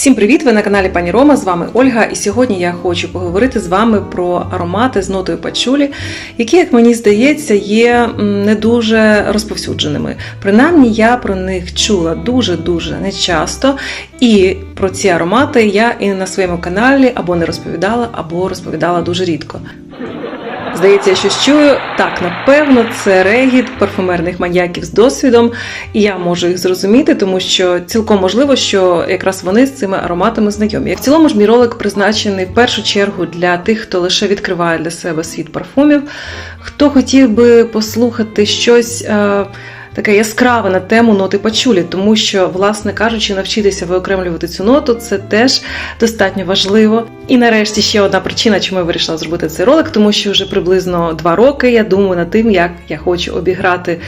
Всім привіт! Ви на каналі Пані Рома. З вами Ольга. І сьогодні я хочу поговорити з вами про аромати з нотою пачулі, які, як мені здається, є не дуже розповсюдженими. Принаймні, я про них чула дуже-дуже нечасто. І про ці аромати я і на своєму каналі або не розповідала, або розповідала дуже рідко. Здається, я щось чую. Так, напевно, це регіт парфумерних маньяків з досвідом, і я можу їх зрозуміти, тому що цілком можливо, що якраз вони з цими ароматами знайомі. В цілому ж мій ролик призначений в першу чергу для тих, хто лише відкриває для себе світ парфумів, хто хотів би послухати щось. Таке яскраве на тему ноти пачулі, тому що, власне кажучи, навчитися виокремлювати цю ноту це теж достатньо важливо. І нарешті ще одна причина, чому я вирішила зробити цей ролик, тому що вже приблизно два роки я думаю над тим, як я хочу обіграти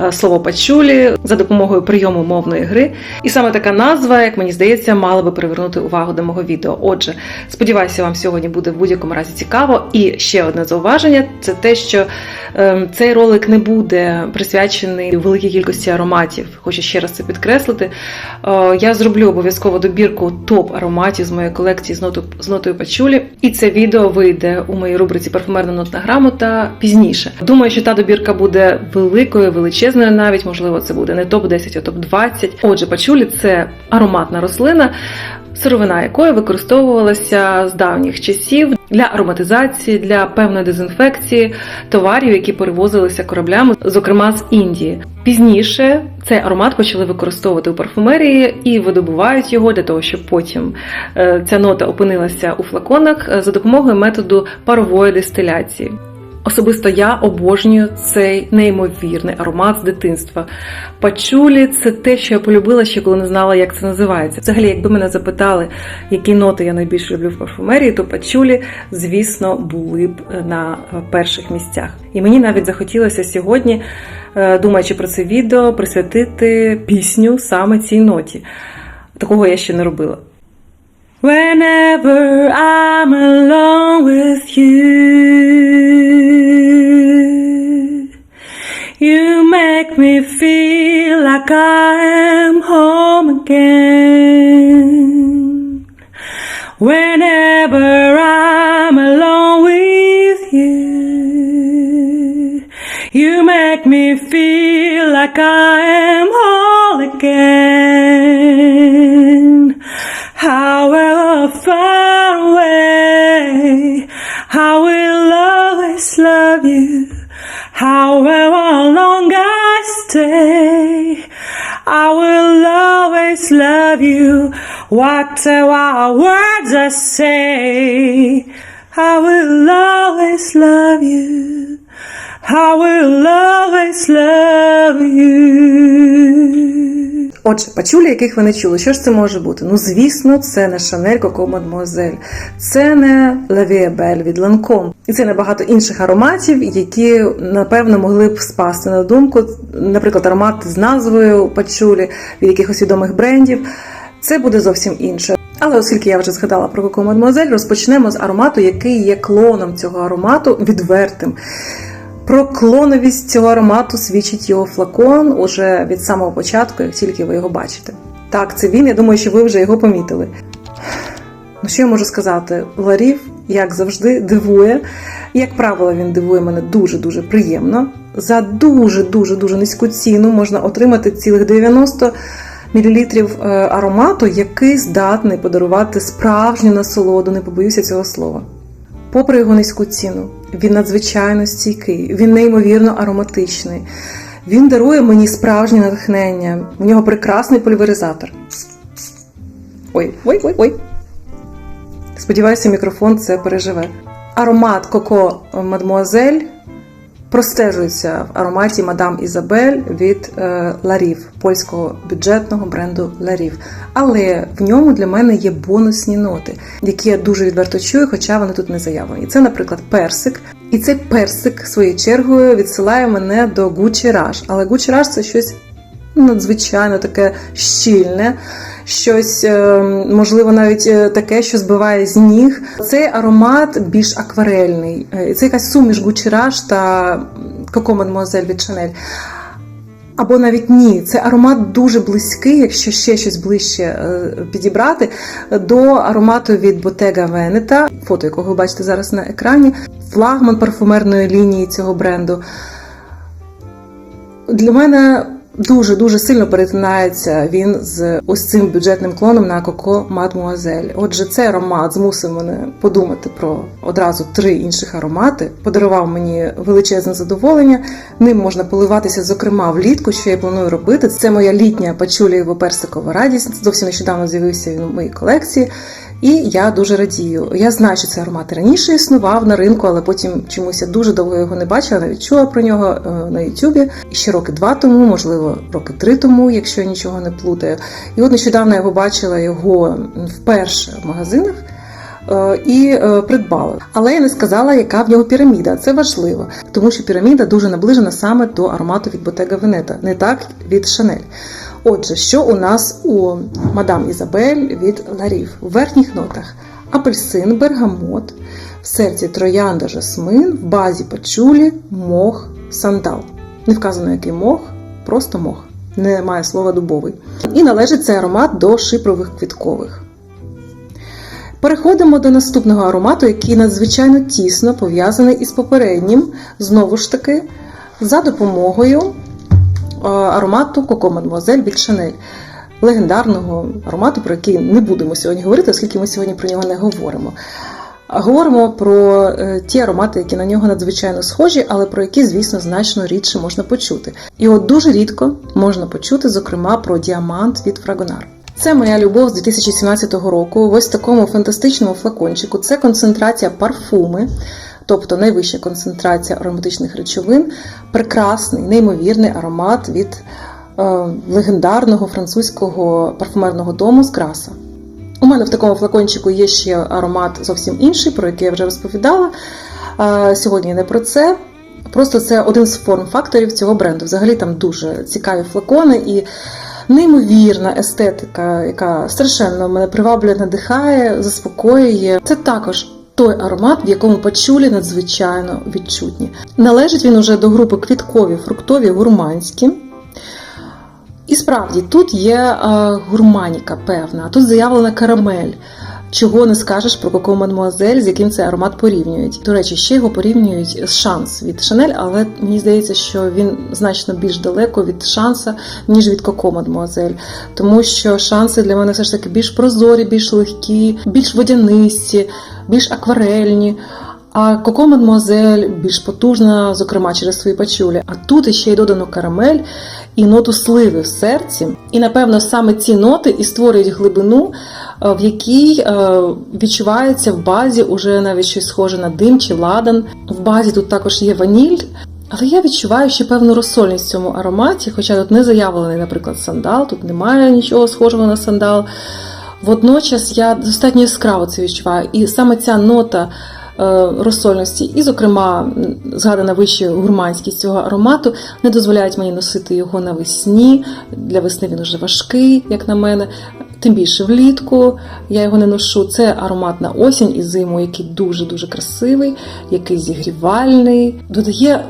е, слово пачулі за допомогою прийому мовної гри. І саме така назва, як мені здається, мала би привернути увагу до мого відео. Отже, сподіваюся, вам сьогодні буде в будь-якому разі цікаво. І ще одне зауваження: це те, що е, цей ролик не буде присвячений великій кількості ароматів. Хочу ще раз це підкреслити. Е, Я зроблю обов'язково добірку топ ароматів з моєї колекції з нотою, з нотою пачулі, і це відео вийде у моїй рубриці Парфумерна нотна грамота пізніше. Думаю, що та добірка буде великою, величезною, навіть можливо, це буде не топ 10, а топ 20. Отже, пачулі це ароматна рослина. Сировина якої використовувалася з давніх часів для ароматизації, для певної дезінфекції товарів, які перевозилися кораблями, зокрема з Індії. Пізніше цей аромат почали використовувати у парфумерії і видобувають його для того, щоб потім е, ця нота опинилася у флаконах е, за допомогою методу парової дистиляції. Особисто я обожнюю цей неймовірний аромат з дитинства. Пачулі це те, що я полюбила ще коли не знала, як це називається. Взагалі, якби мене запитали, які ноти я найбільше люблю в парфумерії, то пачулі, звісно, були б на перших місцях. І мені навіть захотілося сьогодні, е, думаючи про це відео, присвятити пісню саме цій ноті. Такого я ще не робила. Whenever I'm alone with you make me feel like I am home again. Whenever I'm alone with you, you make me feel like I am whole again. Always love you. Whatever words I say, I will always love you. I will always love you. Отже, пачулі, яких ви не чули, що ж це може бути? Ну, звісно, це не Шанель Коко Мадмуазель, це не Лавіабель від Ланком. І це не багато інших ароматів, які, напевно, могли б спасти на думку. Наприклад, аромат з назвою пачулі від якихось відомих брендів. Це буде зовсім інше. Але оскільки я вже згадала про Коко Мадмуазель, розпочнемо з аромату, який є клоном цього аромату відвертим. Про клоновість цього аромату свідчить його флакон уже від самого початку, як тільки ви його бачите. Так, це він, я думаю, що ви вже його помітили. Ну, що я можу сказати? Ларів, як завжди, дивує. Як правило, він дивує мене дуже-дуже приємно. За дуже-дуже дуже низьку ціну можна отримати цілих 90 мл аромату, який здатний подарувати справжню насолоду, не побоюся цього слова. Попри його низьку ціну, він надзвичайно стійкий, він неймовірно ароматичний. Він дарує мені справжнє натхнення. У нього прекрасний пульверизатор. Ой, ой, ой, ой. Сподіваюся, мікрофон це переживе. Аромат Коко Мадмуазель простежується в ароматі Мадам Ізабель від е, Ларів, польського бюджетного бренду Ларів. Але в ньому для мене є бонусні ноти, які я дуже відверто чую, хоча вони тут не заявлені. Це, наприклад, персик. І цей персик своєю чергою відсилає мене до Gucci Rush. Але Gucci Rush – це щось надзвичайно таке щільне. Щось, е, можливо, навіть е, таке, що збиває з ніг. Цей аромат більш акварельний. І Це якась суміш Gucci Rush та Coco Mademoiselle від Chanel. Або навіть ні, це аромат дуже близький, якщо ще щось ближче е, підібрати, до аромату від Bottega Veneta, фото якого ви бачите зараз на екрані, флагман парфумерної лінії цього бренду. Для мене дуже дуже сильно перетинається він з ось цим бюджетним клоном на Coco Mademoiselle. Отже, цей аромат змусив мене подумати про одразу три інших аромати. Подарував мені величезне задоволення. Ним можна поливатися, зокрема, влітку, що я планую робити. Це моя літня пачулієво персикова радість. Зовсім нещодавно з'явився він у моїй колекції. І я дуже радію. Я знаю, що цей аромат раніше існував на ринку, але потім чомусь я дуже довго його не бачила, навіть чула про нього е, на Ютубі. Ще роки два тому, можливо, роки три тому, якщо я нічого не плутаю. І от нещодавно я побачила його вперше в магазинах. е, І е, придбала, але я не сказала, яка в нього піраміда. Це важливо, тому що піраміда дуже наближена саме до аромату від Bottega Veneta, не так від Chanel. Отже, що у нас у мадам Ізабель від Ларів? У верхніх нотах апельсин, бергамот, в серці троянда жасмин, в базі пачулі, мох, сандал. Не вказано, який мох, просто мох. Немає слова дубовий. І належить цей аромат до шипрових квіткових. Переходимо до наступного аромату, який надзвичайно тісно пов'язаний із попереднім, знову ж таки, за допомогою аромату Coco Mademoiselle від Chanel. Легендарного аромату, про який не будемо сьогодні говорити, оскільки ми сьогодні про нього не говоримо. Говоримо про е, ті аромати, які на нього надзвичайно схожі, але про які, звісно, значно рідше можна почути. І от дуже рідко можна почути, зокрема, про діамант від Fragonard. Це моя любов з 2017 року. В ось такому фантастичному флакончику. Це концентрація парфуми, тобто найвища концентрація ароматичних речовин, прекрасний, неймовірний аромат від е, легендарного французького парфумерного дому з Граса. У мене в такому флакончику є ще аромат зовсім інший, про який я вже розповідала. Е, Сьогодні не про це. Просто це один з форм-факторів цього бренду. Взагалі там дуже цікаві флакони і неймовірна естетика, яка страшенно мене приваблює, надихає, заспокоює. Це також той аромат, в якому пачулі надзвичайно відчутні. Належить він уже до групи квіткові, фруктові, гурманські. І справді тут є гурманіка певна, тут заявлена карамель. Чого не скажеш про Coco Mademoiselle, з яким цей аромат порівнюють. До речі, ще його порівнюють з шанс від Chanel, але мені здається, що він значно більш далеко від шанса, ніж від Coco Mademoiselle. Тому що шанси для мене все ж таки більш прозорі, більш легкі, більш водянисті, більш акварельні. А Coco Mademoiselle більш потужна, зокрема через свої пачулі. А тут іще й додано карамель і ноту сливи в серці. І напевно саме ці ноти і створюють глибину, е, в якій е, відчувається в базі уже навіть щось схоже на дим чи ладан. В базі тут також є ваніль. Але я відчуваю ще певну розсольність в цьому ароматі, хоча тут не заявлений, наприклад, сандал, тут немає нічого схожого на сандал. Водночас я достатньо яскраво це відчуваю. І саме ця нота е, розсольності, і, зокрема, згадана вище гурманськість цього аромату, не дозволяють мені носити його навесні. Для весни він уже важкий, як на мене. Тим більше влітку я його не ношу. Це аромат на осінь і зиму, який дуже-дуже красивий, який зігрівальний, додає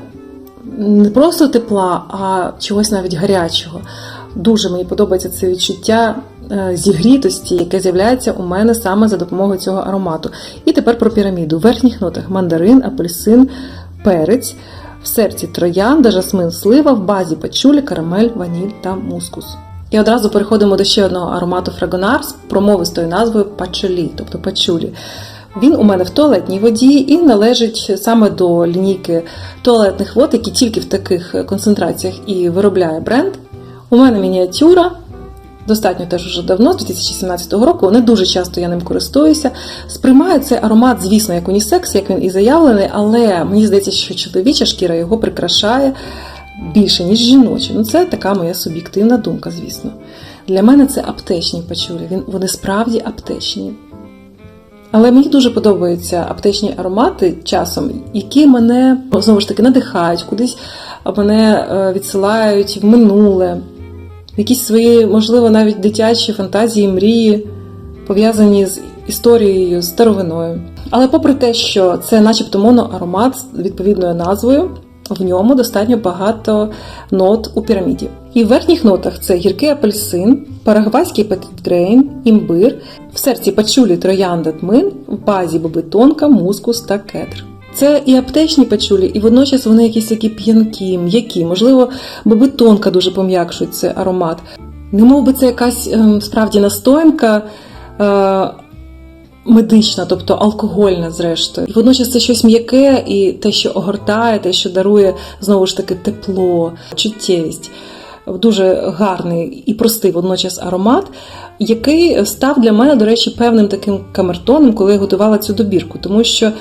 не просто тепла, а чогось навіть гарячого. Дуже мені подобається це відчуття зігрітості, яке з'являється у мене саме за допомогою цього аромату. І тепер про піраміду. В верхніх нотах мандарин, апельсин, перець, в серці троянда, жасмин, слива, в базі пачулі, карамель, ваніль та мускус. І одразу переходимо до ще одного аромату Fragonard з промовистою назвою пачолі, тобто пачулі. Він у мене в туалетній воді і належить саме до лінійки туалетних вод, які тільки в таких концентраціях і виробляє бренд. У мене мініатюра, достатньо теж уже давно, з 2017 року. Не дуже часто я ним користуюся. Сприймаю цей аромат, звісно, як унісекс, як він і заявлений, але мені здається, що чоловіча шкіра його прикрашає більше, ніж жіноча. Ну, це така моя суб'єктивна думка, звісно. Для мене це аптечні пачулі. Вони справді аптечні. Але мені дуже подобаються аптечні аромати часом, які мене знову ж таки надихають, кудись мене е, відсилають в минуле, якісь свої, можливо, навіть дитячі фантазії, мрії, пов'язані з історією, з старовиною. Але попри те, що це начебто моноаромат з відповідною назвою, в ньому достатньо багато нот у піраміді. І в верхніх нотах це гіркий апельсин, парагвайський петитгрейн, імбир, в серці пачулі троянда тмин, в базі боби тонка, мускус та кедр. Це і аптечні пачулі, і водночас вони якісь такі п'янкі, м'які. Можливо, боби тонка дуже пом'якшують цей аромат. Немов би це якась ем, справді настоянка. Е, медична, тобто алкогольна, зрештою. І водночас це щось м'яке і те, що огортає, те, що дарує знову ж таки тепло, чуттєвість. Дуже гарний і простий водночас аромат, який став для мене, до речі, певним таким камертоном, коли я готувала цю добірку, тому що.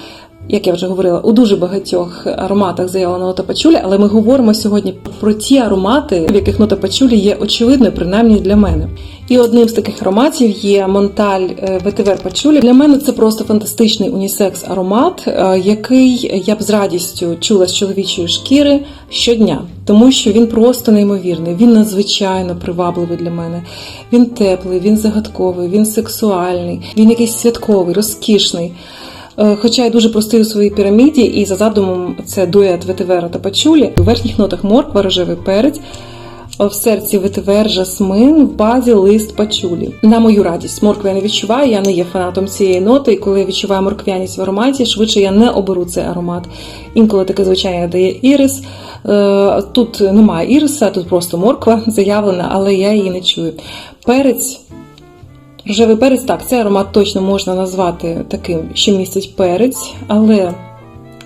Як я вже говорила, у дуже багатьох ароматах заявлена нота пачулі, але ми говоримо сьогодні про ті аромати, в яких нота пачулі є очевидною, принаймні для мене. І одним з таких ароматів є Монталь е, ветивер пачулі. Для мене це просто фантастичний унісекс аромат, е, який я б з радістю чула з чоловічої шкіри щодня, тому що він просто неймовірний. Він надзвичайно привабливий для мене. Він теплий, він загадковий, він сексуальний, він якийсь святковий, розкішний. Е, Хоча й дуже простий у своїй піраміді, і за задумом це дует ветивера та пачулі. У верхніх нотах морква, рожевий перець, в серці ветивер, жасмин, в базі лист пачулі. На мою радість, моркви я не відчуваю, я не є фанатом цієї ноти, і коли я відчуваю морквяність в ароматі, швидше я не оберу цей аромат. Інколи таке звичайно дає ірис. Е, Тут немає іриса, тут просто морква заявлена, але я її не чую. Перець. Рожевий перець, так, цей аромат точно можна назвати таким, що містить перець, але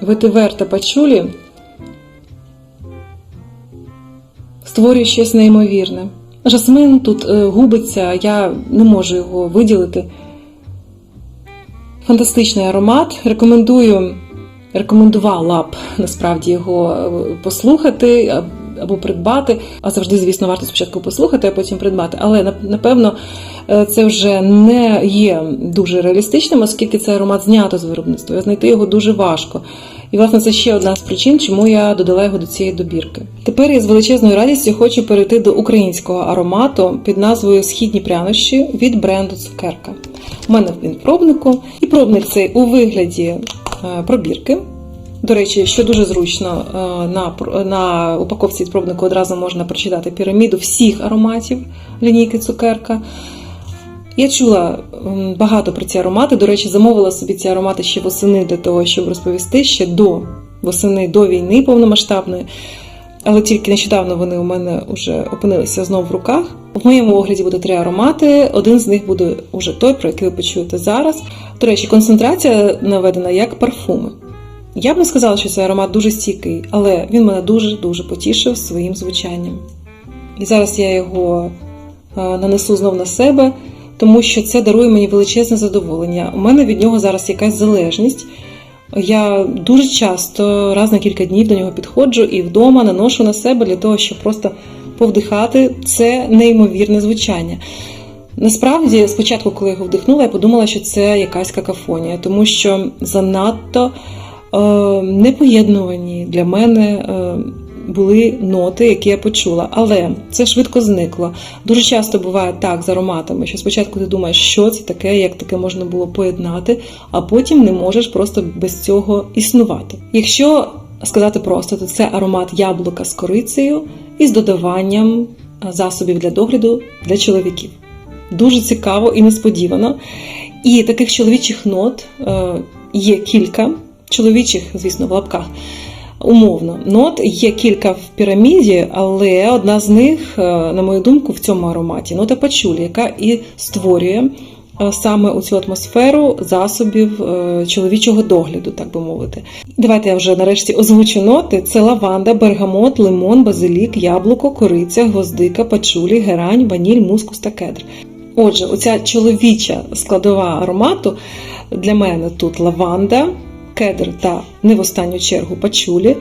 ветивер та пачулі створює щось неймовірне. Жасмин тут е, губиться, я не можу його виділити. Фантастичний аромат. Рекомендую, рекомендувала б насправді його е, послухати або придбати. А завжди, звісно, варто спочатку послухати, а потім придбати. Але напевно е, це вже не є дуже реалістичним, оскільки цей аромат знято з виробництва. Знайти його дуже важко. І, власне, це ще одна з причин, чому я додала його до цієї добірки. Тепер я з величезною радістю хочу перейти до українського аромату під назвою Східні прянощі від бренду Цукерка. У мене він пробнику, і пробник цей у вигляді е, пробірки. До речі, що дуже зручно, е, на, на упаковці від пробнику одразу можна прочитати піраміду всіх ароматів лінійки цукерка. Я чула багато про ці аромати. До речі, замовила собі ці аромати ще восени для того, щоб розповісти ще до восени до війни повномасштабної. Але тільки нещодавно вони у мене вже опинилися знову в руках. В моєму огляді буде три аромати. Один з них буде уже той, про який ви почуєте зараз. До речі, концентрація наведена як парфуми. Я б не сказала, що цей аромат дуже стійкий, але він мене дуже-дуже потішив своїм звучанням. І зараз я його е, нанесу знов на себе, тому що це дарує мені величезне задоволення. У мене від нього зараз якась залежність. Я дуже часто, раз на кілька днів до нього підходжу і вдома наношу на себе для того, щоб просто повдихати це неймовірне звучання. Насправді, спочатку, коли я його вдихнула, я подумала, що це якась какафонія, тому що занадто непоєднувані для мене е, були ноти, які я почула. Але це швидко зникло. Дуже часто буває так з ароматами, що спочатку ти думаєш, що це таке, як таке можна було поєднати, а потім не можеш просто без цього існувати. Якщо сказати просто, то це аромат яблука з корицею і з додаванням е, засобів для догляду для чоловіків. Дуже цікаво і несподівано. І таких чоловічих нот е, є кілька, чоловічих, звісно, в лапках. Умовно, нот є кілька в піраміді, але одна з них, е, на мою думку, в цьому ароматі нота пачулі, яка і створює е, саме у цю атмосферу засобів е, чоловічого догляду, так би мовити. Давайте я вже нарешті озвучу ноти: це лаванда, бергамот, лимон, базилік, яблуко, кориця, гвоздика, пачулі, герань, ваніль, мускус та кедр. Отже, оця чоловіча складова аромату для мене тут лаванда, кедр та не в останню чергу пачулі.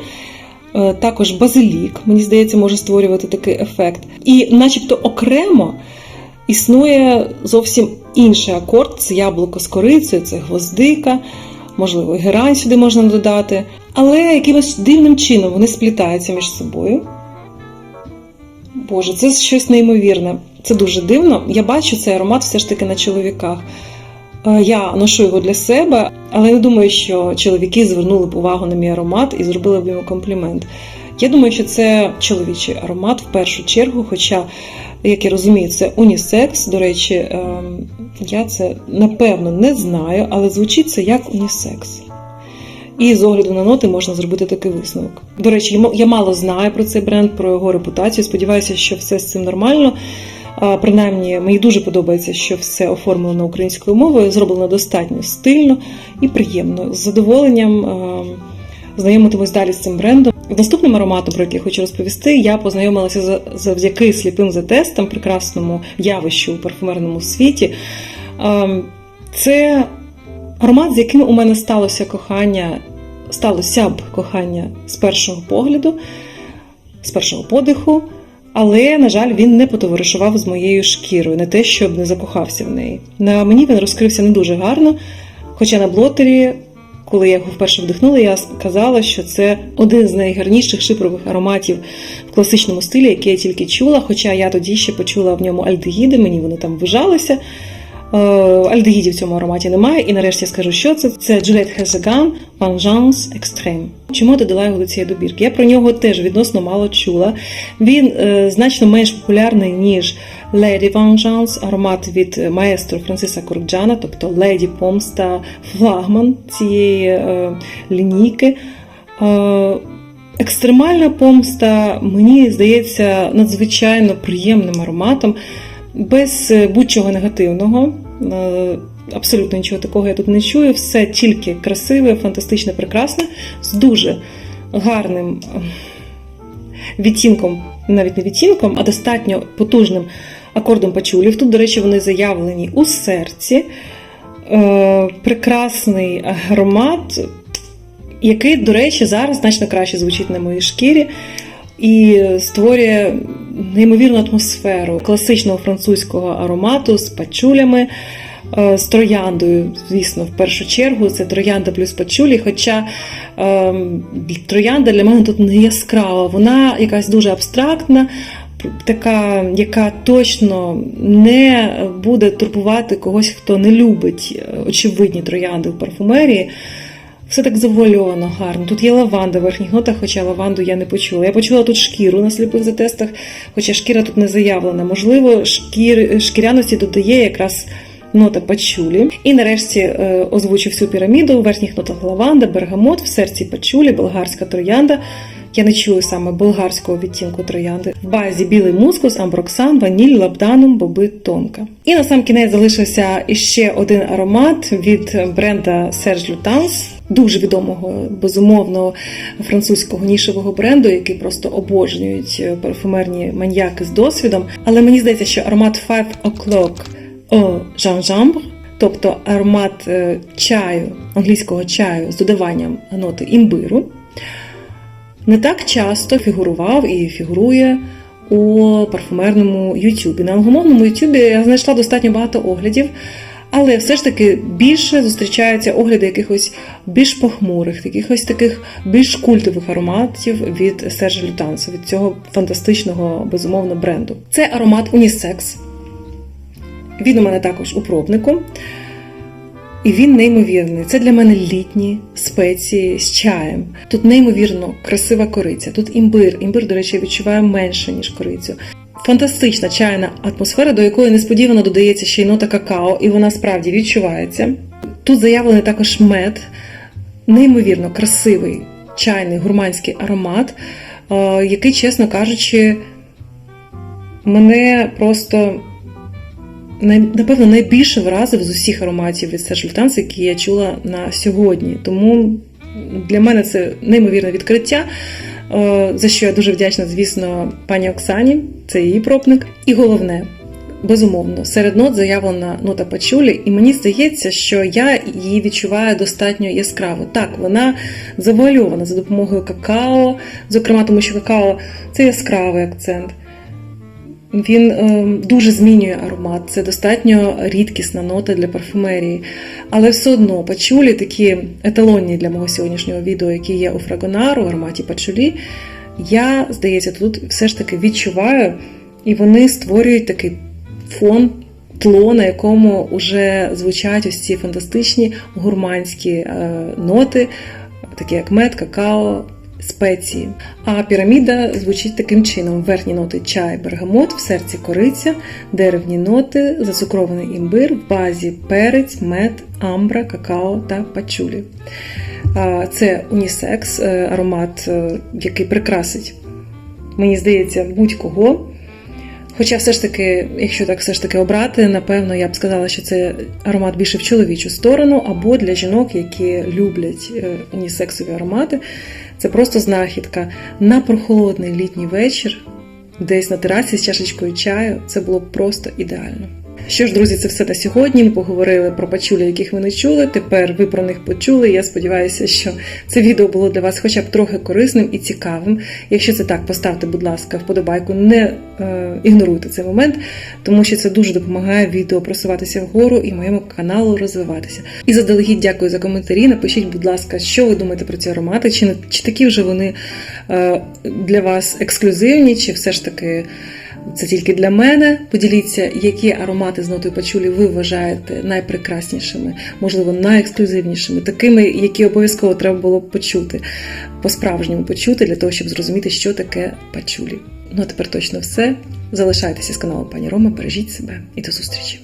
Е, Також базилік, мені здається, може створювати такий ефект. І, начебто, окремо існує зовсім інший акорд: це яблуко з корицею, це гвоздика, можливо, герань сюди можна додати. Але якимось дивним чином вони сплітаються між собою. Боже, це щось неймовірне. Це дуже дивно. Я бачу цей аромат все ж таки на чоловіках. Е, Я ношу його для себе, але не думаю, що чоловіки звернули б увагу на мій аромат і зробили б йому комплімент. Я думаю, що це чоловічий аромат в першу чергу, хоча, як я розумію, це унісекс. До речі, ем, я це напевно не знаю, але звучить це як унісекс. І з огляду на ноти можна зробити такий висновок. До речі, я я мало знаю про цей бренд, про його репутацію. Сподіваюся, що все з цим нормально. Принаймні, мені дуже подобається, що все оформлено українською мовою, зроблено достатньо стильно і приємно. З задоволенням знайомитимусь далі з цим брендом. Наступним ароматом, про який хочу розповісти, я познайомилася завдяки сліпим за тестам, прекрасному явищу у парфумерному світі. Це аромат, з яким у мене сталося кохання, сталося б кохання з першого погляду, з першого подиху. Але, на жаль, він не потоваришував з моєю шкірою, не те, щоб не закохався в неї. На мені він розкрився не дуже гарно. Хоча на блотері, коли я його вперше вдихнула, я сказала, що це один з найгарніших шипрових ароматів в класичному стилі, який я тільки чула. Хоча я тоді ще почула в ньому альдегіди, мені вони там ввижалися. Е, Альдегідів в цьому ароматі немає, і нарешті я скажу, що це. Це Juliette Хезеган Vengeance Extreme. Чому я додала його до цієї добірки? Я про нього теж відносно мало чула. Він е, значно менш популярний, ніж Lady Vengeance, аромат від маестро Франциса Коркджана, тобто Леді Помста, флагман цієї е, лінійки. Е, екстремальна помста, мені здається, надзвичайно приємним ароматом без е, будь-чого негативного. Е, Абсолютно нічого такого я тут не чую. Все тільки красиве, фантастичне, прекрасне, з дуже гарним е, відтінком, навіть не відтінком, а достатньо потужним акордом пачулів. Тут, до речі, вони заявлені у серці. Прекрасний аромат, який, до речі, зараз значно краще звучить на моїй шкірі і створює неймовірну атмосферу класичного французького аромату з пачулями, е, з трояндою, звісно, в першу чергу. Це троянда плюс пачулі. Хоча е, троянда для мене тут не яскрава, вона якась дуже абстрактна. Така, яка точно не буде турбувати когось, хто не любить е, очевидні троянди в парфумерії. Все так завуальовано гарно. Тут є лаванда в верхніх нотах, хоча лаванду я не почула. Я почула тут шкіру на сліпих затестах, хоча шкіра тут не заявлена. Можливо, шкір, шкіряності додає якраз нота пачулі. І нарешті е, озвучу всю піраміду. У верхніх нотах лаванда, бергамот, в серці пачулі, болгарська троянда. Я не чую саме болгарського відтінку троянди. В базі білий мускус, амброксан, ваніль, лабданум, боби, тонка. І на сам кінець залишився іще один аромат від бренда Serge Lutens, дуже відомого, безумовно, французького нішевого бренду, який просто обожнюють парфумерні маньяки з досвідом. Але мені здається, що аромат Five O'Clock au Gingembre, тобто аромат е, чаю, англійського чаю з додаванням ноти імбиру не так часто фігурував і фігурує у парфумерному Ютубі. На англомовному Ютубі я знайшла достатньо багато оглядів, але все ж таки більше зустрічаються огляди якихось більш похмурих, якихось таких більш культових ароматів від Сержа Лютанса, від цього фантастичного безумовно бренду. Це аромат Унісекс. Він у мене також у пробнику. І він неймовірний. Це для мене літні спеції з чаєм. Тут неймовірно красива кориця, тут імбир. Імбир, до речі, я відчуваю менше, ніж корицю. Фантастична чайна атмосфера, до якої несподівано додається ще й нота какао, і вона справді відчувається. Тут заявлений також мед, неймовірно красивий чайний гурманський аромат, е, який, чесно кажучи, мене просто напевно найбільше вразив з усіх ароматів від Serge Lutens, які я чула на сьогодні. Тому для мене це неймовірне відкриття. е, За що я дуже вдячна, звісно, пані Оксані, це її пробник. І головне, безумовно, серед нот заявлена нота пачулі, і мені здається, що я її відчуваю достатньо яскраво. Так, вона завуальована за допомогою какао, зокрема, тому що какао це яскравий акцент. Він е, дуже змінює аромат, це достатньо рідкісна нота для парфумерії. Але все одно пачулі такі еталонні для мого сьогоднішнього відео, які є у фрагонару, ароматі пачулі. Я, здається, тут все ж таки відчуваю, і вони створюють такий фон тло, на якому вже звучать ось ці фантастичні гурманські е, ноти, такі як мед, какао, спеції. А піраміда звучить таким чином: верхні ноти чай, бергамот, в серці кориця, деревні ноти, зацукрований імбир, в базі перець, мед, амбра, какао та пачулі. Це унісекс, е, аромат, е, який прикрасить, мені здається, будь-кого. Хоча все ж таки, якщо так все ж таки обрати, напевно, я б сказала, що це аромат більше в чоловічу сторону, або для жінок, які люблять е, унісексові аромати. Це просто знахідка на прохолодний літній вечір, десь на терасі з чашечкою чаю. Це було просто ідеально. Що ж, друзі, це все на сьогодні. Ми поговорили про пачулі, яких ви не чули. Тепер ви про них почули. Я сподіваюся, що це відео було для вас хоча б трохи корисним і цікавим. Якщо це так, поставте, будь ласка, вподобайку, не е, ігноруйте цей момент, тому що це дуже допомагає відео просуватися вгору і моєму каналу розвиватися. І заздалегідь дякую за коментарі. Напишіть, будь ласка, що ви думаєте про ці аромати, чи, не- чи такі вже вони е, для вас ексклюзивні, чи все ж таки. Це тільки для мене. Поділіться, які аромати з нотою пачулі ви вважаєте найпрекраснішими, можливо, найексклюзивнішими, такими, які обов'язково треба було б почути, по-справжньому почути, для того, щоб зрозуміти, що таке пачулі. Ну а тепер точно все. Залишайтеся з каналом пані Рома, бережіть себе і до зустрічі.